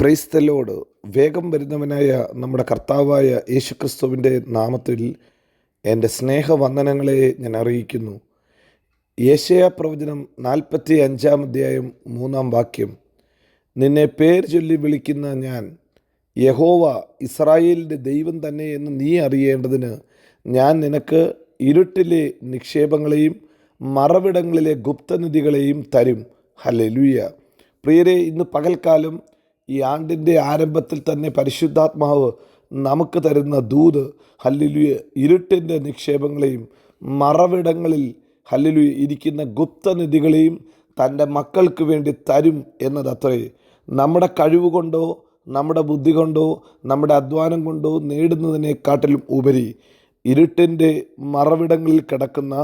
ക്രൈസ്തലോട് വേഗം വരുന്നവനായ നമ്മുടെ കർത്താവായ യേശുക്രിസ്തുവിന്റെ നാമത്തിൽ എന്റെ സ്നേഹവന്ദനങ്ങളെ ഞാൻ അറിയിക്കുന്നു. യേശയ പ്രവചനം നാൽപ്പത്തി അഞ്ചാം അധ്യായം മൂന്നാം വാക്യം. നിന്നെ പേർ ചൊല്ലി വിളിക്കുന്ന ഞാൻ യഹോവ ഇസ്രായേലിന്റെ ദൈവം തന്നെ എന്ന് നീ അറിയേണ്ടതിന് ഞാൻ നിനക്ക് ഇരുട്ടിലെ നിക്ഷേപങ്ങളെയും മറവിടങ്ങളിലെ ഗുപ്തനിധികളെയും തരും. ഹല്ലേലൂയ പ്രിയരെ ഇന്ന് പകൽക്കാലം ഈ ആണ്ടിന്റെ ആരംഭത്തിൽ തന്നെ പരിശുദ്ധാത്മാവ് നമുക്ക് തരുന്ന ദൂത് ഹല്ലിലുയ ഇരുട്ടിന്റെ നിക്ഷേപങ്ങളെയും മറവിടങ്ങളിൽ ഹല്ലിലുയ ഇരിക്കുന്ന ഗുപ്തനിധികളെയും തന്റെ മക്കൾക്ക് വേണ്ടി തരും എന്നതത്രേ. നമ്മുടെ കഴിവ് കൊണ്ടോ നമ്മുടെ ബുദ്ധി കൊണ്ടോ നമ്മുടെ അധ്വാനം കൊണ്ടോ നേടുന്നതിനെക്കാട്ടിലും ഉപരി ഇരുട്ടിന്റെ മറവിടങ്ങളിൽ കിടക്കുന്ന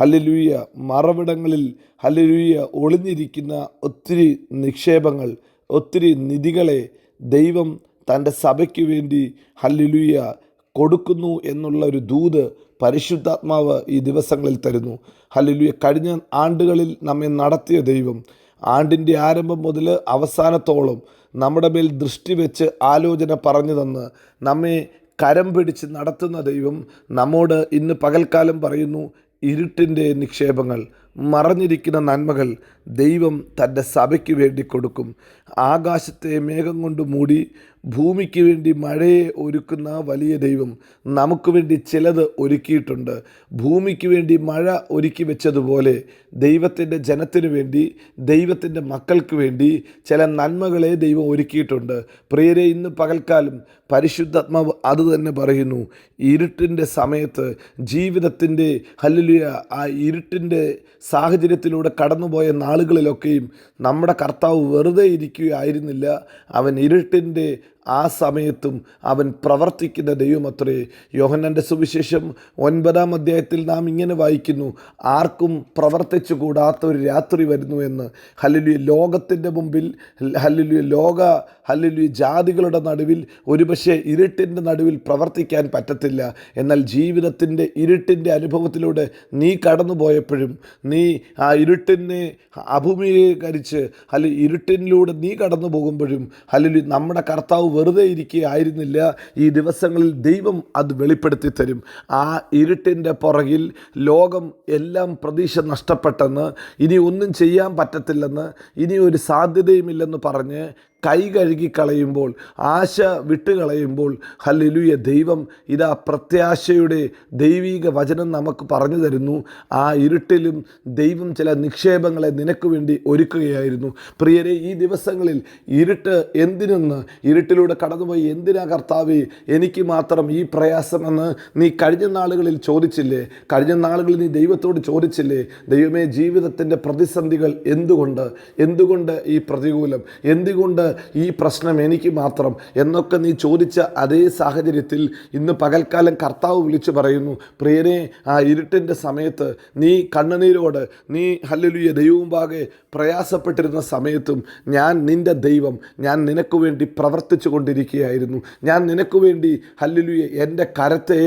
ഹല്ലിലൂയ മറവിടങ്ങളിൽ ഹല്ലിലൂയ ഒളിഞ്ഞിരിക്കുന്ന ഒത്തിരി നിക്ഷേപങ്ങൾ ഒത്തിരി നിധികളെ ദൈവം തന്റെ സഭയ്ക്ക് വേണ്ടി ഹല്ലിലുയ കൊടുക്കുന്നു എന്നുള്ള ഒരു ദൂത് പരിശുദ്ധാത്മാവ് ഈ ദിവസങ്ങളിൽ തരുന്നു. ഹല്ലിലുയ. കഴിഞ്ഞ ആണ്ടുകളിൽ നമ്മെ നടത്തിയ ദൈവം ആണ്ടിന്റെ ആരംഭം മുതൽ അവസാനത്തോളം നമ്മുടെ മേൽ ദൃഷ്ടി വെച്ച് ആലോചന പറഞ്ഞു തന്ന് നമ്മെ കരം പിടിച്ച് നടത്തുന്ന ദൈവം നമ്മോട് ഇന്ന് പകൽക്കാലം പറയുന്നു ഇരുട്ടിന്റെ നിക്ഷേപങ്ങൾ. മറഞ്ഞിരിക്കുന്ന നന്മകൾ ദൈവം തന്റെ സഭയ്ക്ക് വേണ്ടി കൊടുക്കും. ആകാശത്തെ മേഘം കൊണ്ട് മൂടി ഭൂമിക്ക് വേണ്ടി മഴയെ ഒരുക്കുന്ന വലിയ ദൈവം നമുക്ക് വേണ്ടി ചിലത് ഒരുക്കിയിട്ടുണ്ട്. ഭൂമിക്ക് വേണ്ടി മഴ ഒരുക്കി വെച്ചതുപോലെ ദൈവത്തിന്റെ ജനത്തിനു വേണ്ടി ദൈവത്തിന്റെ മക്കൾക്ക് വേണ്ടി ചില നന്മകളെ ദൈവം ഒരുക്കിയിട്ടുണ്ട്. പ്രിയരെ ഇന്ന് പകൽക്കാലം പരിശുദ്ധാത്മാവ് അത് തന്നെ പറയുന്നു. ഇരുട്ടിന്റെ സമയത്ത് ജീവിതത്തിന്റെ ഹല്ലുലിയ ആ ഇരുട്ടിന്റെ സാഹചര്യത്തിലൂടെ കടന്നുപോയ നാളുകളിലൊക്കെയും നമ്മുടെ കർത്താവ് വെറുതെ ഇരിക്കുകയായിരുന്നില്ല. അവൻ ഇരുട്ടിന്റെ ആ സമയത്തും അവൻ പ്രവർത്തിക്കുന്ന ദൈവമത്രേ യോഹനന്റെ സുവിശേഷം ഒൻപതാം അധ്യായത്തിൽ നാം ഇങ്ങനെ വായിക്കുന്നു ആർക്കും പ്രവർത്തിച്ചു കൂടാത്ത ഒരു രാത്രി വരുന്നു എന്ന്. ഹല്ലുലിയ ലോകത്തിന്റെ മുമ്പിൽ ഹല്ലുലിയ ലോക ഹല്ലുലിയ ജാതികളുടെ നടുവിൽ ഒരുപക്ഷെ ഇരുട്ടിന്റെ നടുവിൽ പ്രവർത്തിക്കാൻ പറ്റത്തില്ല. എന്നാൽ ജീവിതത്തിന്റെ ഇരുട്ടിന്റെ അനുഭവത്തിലൂടെ നീ കടന്നു പോയപ്പോഴും നീ ആ ഇരുട്ടിനെ അഭിമുഖീകരിച്ച് അല്ലെ ഇരുട്ടിനിലൂടെ നീ കടന്നു പോകുമ്പോഴും ഹല്ലുലി നമ്മുടെ കർത്താവ് വെറുതെ ഇരിക്കുകയായിരുന്നില്ല. ഈ ദിവസങ്ങളിൽ ദൈവം അത് വെളിപ്പെടുത്തി തരും. ആ ഇരുട്ടിന്റെ പുറകിൽ ലോകം എല്ലാം പ്രതീക്ഷ നഷ്ടപ്പെട്ടെന്ന് ഇനി ഒന്നും ചെയ്യാൻ പറ്റത്തില്ലെന്ന് ഇനി ഒരു സാധ്യതയുമില്ലെന്ന് പറഞ്ഞ് കൈ കഴുകി കളയുമ്പോൾ ആശ വിട്ടുകളയുമ്പോൾ ഹല്ലുയ ദൈവം ഇതാ പ്രത്യാശയുടെ ദൈവീക വചനം നമുക്ക് പറഞ്ഞു തരുന്നു. ആ ഇരുട്ടിലും ദൈവം ചില നിക്ഷേപങ്ങളെ നിനക്ക് വേണ്ടി ഒരുക്കുകയായിരുന്നു. പ്രിയരെ ഈ ദിവസങ്ങളിൽ ഇരുട്ട് എന്തിനെന്ന് ഇരുട്ടിലൂടെ കടന്നുപോയി എന്തിനാ കർത്താവേ എനിക്ക് മാത്രം ഈ പ്രയാസമെന്ന് നീ കഴിഞ്ഞ നാളുകളിൽ ചോദിച്ചില്ലേ? കഴിഞ്ഞ നാളുകളിൽ നീ ദൈവത്തോട് ചോദിച്ചില്ലേ? ദൈവമേ ജീവിതത്തിന്റെ പ്രതിസന്ധികൾ എന്തുകൊണ്ട്? എന്തുകൊണ്ട് ഈ പ്രതികൂലം? എന്തുകൊണ്ട് ഈ പ്രശ്നം എനിക്ക് മാത്രം എന്നൊക്കെ നീ ചോദിച്ച അതേ സാഹചര്യത്തിൽ ഇന്ന് പകൽക്കാലം കർത്താവ് വിളിച്ചു പറയുന്നു പ്രിയനെ ആ ഇരുട്ടിന്റെ സമയത്ത് നീ കണ്ണുനീരോട് നീ ഹല്ലുലിയ ദൈവമുമ്പാകെ പ്രയാസപ്പെട്ടിരുന്ന സമയത്തും ഞാൻ നിന്റെ ദൈവം ഞാൻ നിനക്ക് വേണ്ടി പ്രവർത്തിച്ചു കൊണ്ടിരിക്കുകയായിരുന്നു. ഞാൻ നിനക്ക് വേണ്ടി ഹല്ലുലിയ എന്റെ കരത്തെ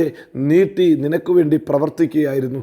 നീട്ടി നിനക്ക് വേണ്ടി പ്രവർത്തിക്കുകയായിരുന്നു.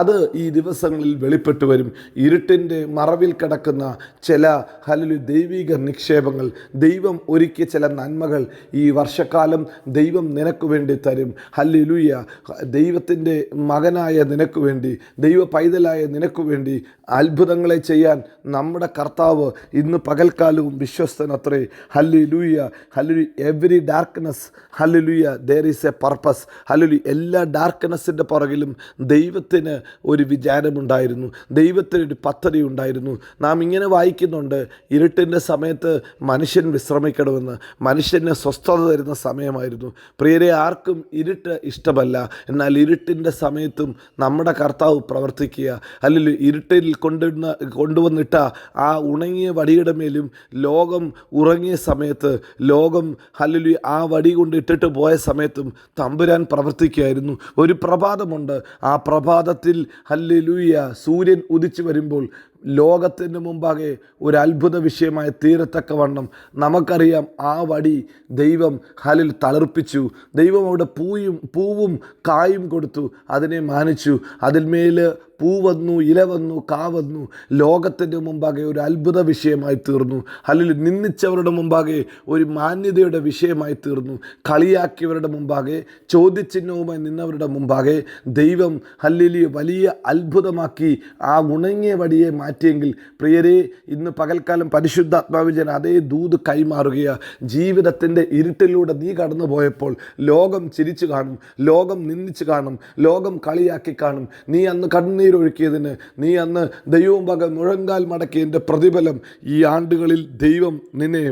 അത് ഈ ദിവസങ്ങളിൽ വെളിപ്പെട്ടു വരും. ഇരുട്ടിന്റെ മറവിൽ കിടക്കുന്ന ചില ഹല്ലുലി ദൈവിക നിക്ഷേപങ്ങൾ ദൈവം ഒരുക്കിയ ചില നന്മകൾ ഈ വർഷക്കാലം ദൈവം നിനക്ക് വേണ്ടി തരും. ഹല്ലുലൂയ. ദൈവത്തിന്റെ മകനായ നിനക്ക് വേണ്ടി ദൈവ പൈതലായ നിനക്ക് വേണ്ടി അത്ഭുതങ്ങളെ ചെയ്യാൻ നമ്മുടെ കർത്താവ് ഇന്ന് പകൽക്കാലവും വിശ്വസ്തനത്രേ. ഹല്ലുലൂയ. ഹല്ലു എവറി ഡാർക്ക്നെസ്. ഹല്ലുലൂയ. ദർ ഈസ് എ പർപ്പസ് ഹലുലി എല്ലാ ഡാർക്ക്നെസ്സിന്റെ പുറകിലും ദൈവത്തിന് ഒരു വിചാരമുണ്ടായിരുന്നു. ദൈവത്തിനൊരു പദ്ധതി ഉണ്ടായിരുന്നു. നാം ഇങ്ങനെ വായിക്കുന്നുണ്ട് ഇരുട്ടിന്റെ സമയത്ത് മനുഷ്യൻ വിശ്രമിക്കണമെന്ന് മനുഷ്യന് സ്വസ്ഥത തരുന്ന സമയമായിരുന്നു. പ്രിയരെ ആർക്കും ഇരുട്ട് ഇഷ്ടമല്ല. എന്നാൽ ഇരുട്ടിന്റെ സമയത്തും നമ്മുടെ കർത്താവ് പ്രവർത്തിക്കുക. അല്ലെങ്കിൽ ഇരുട്ടിൽ കൊണ്ടുവന്ന കൊണ്ടുവന്നിട്ട ആ ഉണങ്ങിയ വടിയുടെ മേലും ലോകം ഉറങ്ങിയ സമയത്ത് ലോകം അല്ലെങ്കിൽ ആ വടി കൊണ്ട് ഇട്ടിട്ട് പോയ സമയത്തും തമ്പുരാൻ പ്രവർത്തിക്കുകയായിരുന്നു. ഒരു പ്രഭാതമുണ്ട്. ആ പ്രഭാതത്തിൽ ഹല്ലുലൂയ സൂര്യൻ ഉദിച്ചു വരുമ്പോൾ ലോകത്തിന് മുമ്പാകെ ഒരു അത്ഭുത വിഷയമായി തീരത്തക്കവണ്ണം നമുക്കറിയാം ആ വടി ദൈവം ഹലിൽ തളർപ്പിച്ചു. ദൈവം അവിടെ പൂയും പൂവും കായും കൊടുത്തു. അതിനെ മാനിച്ചു. അതിന്മേൽ പൂ വന്നു ഇല വന്നു കാ വന്നു ലോകത്തിന്റെ മുമ്പാകെ ഒരു അത്ഭുത വിഷയമായി തീർന്നു. അല്ലെങ്കിൽ നിന്ദിച്ചവരുടെ മുമ്പാകെ ഒരു മാന്യതയുടെ വിഷയമായി തീർന്നു. കളിയാക്കിയവരുടെ മുമ്പാകെ ചോദ്യചിഹ്നവുമായി നിന്നവരുടെ മുമ്പാകെ ദൈവം ഹല്ലിലി വലിയ അത്ഭുതമാക്കി ആ ഉണങ്ങിയ വടിയെ മാറ്റിയെങ്കിൽ പ്രിയരെ ഇന്ന് പകൽക്കാലം പരിശുദ്ധാത്മാവിജൻ അതേ ദൂത് കൈമാറുകയാണ് ജീവിതത്തിന്റെ ഇരുട്ടിലൂടെ നീ കടന്നു പോയപ്പോൾ ലോകം ചിരിച്ചു കാണും ലോകം നിന്ദിച്ചു കാണും ലോകം കളിയാക്കി കാണും. നീ അന്ന് കണ്ണീരൊഴുക്കിയതിന് നീ അന്ന് ദൈവം പക മുഴങ്കാൽ മടക്കിയതിന്റെ പ്രതിഫലം ഈ ആണ്ടുകളിൽ ദൈവം നിന്നെ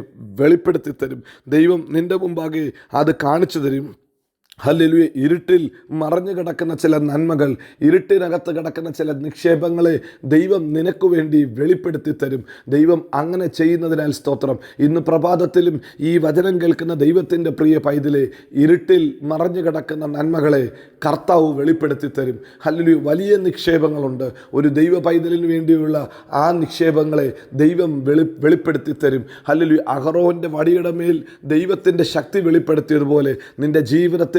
വെളിപ്പെടുത്തി തരും ദൈവം നിന്റെ മുമ്പാകെ അത് കാണിച്ചു തരും. ഹല്ലേലൂയ. ഇരുട്ടിൽ മറഞ്ഞു കിടക്കുന്ന ചില നന്മകൾ ഇരുട്ടിനകത്ത് കിടക്കുന്ന ചില നിക്ഷേപങ്ങളെ ദൈവം നിനക്ക് വേണ്ടി വെളിപ്പെടുത്തി തരും. ദൈവം അങ്ങനെ ചെയ്യുന്നതിനാൽ സ്തോത്രം. ഇന്ന് പ്രഭാതത്തിലും ഈ വചനം കേൾക്കുന്ന ദൈവത്തിന്റെ പ്രിയ പൈതലെ ഇരുട്ടിൽ മറഞ്ഞു കിടക്കുന്ന നന്മകളെ കർത്താവ് വെളിപ്പെടുത്തി തരും. ഹല്ലേലൂയ. വലിയ നിക്ഷേപങ്ങളുണ്ട്. ഒരു ദൈവ പൈതലിന് വേണ്ടിയുള്ള ആ നിക്ഷേപങ്ങളെ ദൈവം വെളി വെളിപ്പെടുത്തി തരും. ഹല്ലേലൂയ. അഹറോന്റെ വടിയുടെ മേൽ ദൈവത്തിന്റെ ശക്തി വെളിപ്പെടുത്തിയതുപോലെ നിന്റെ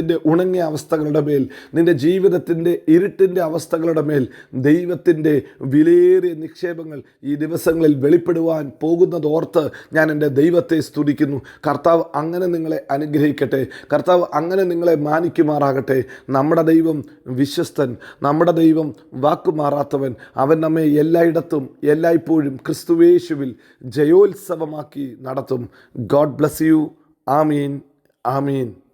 ജീവിതത്തിന്റെ ഉണങ്ങിയ അവസ്ഥകളുടെ മേൽ നിന്റെ ജീവിതത്തിന്റെ ഇരുട്ടിന്റെ അവസ്ഥകളുടെ മേൽ ദൈവത്തിന്റെ വിലയേറിയ നിക്ഷേപങ്ങൾ ഈ ദിവസങ്ങളിൽ വെളിപ്പെടുവാൻ പോകുന്നതോർത്ത് ഞാൻ എന്റെ ദൈവത്തെ സ്തുതിക്കുന്നു. കർത്താവ് അങ്ങനെ നിങ്ങളെ അനുഗ്രഹിക്കട്ടെ. കർത്താവ് അങ്ങനെ നിങ്ങളെ മാനിക്കുമാറാകട്ടെ. നമ്മുടെ ദൈവം വിശ്വസ്തൻ നമ്മുടെ ദൈവം വാക്കുമാറാത്തവൻ. അവൻ നമ്മെ എല്ലായിടത്തും എല്ലായ്പ്പോഴും ക്രിസ്തുവേശുവിൽ ജയോത്സവമാക്കി നടത്തും. God bless you. Amin. Amin.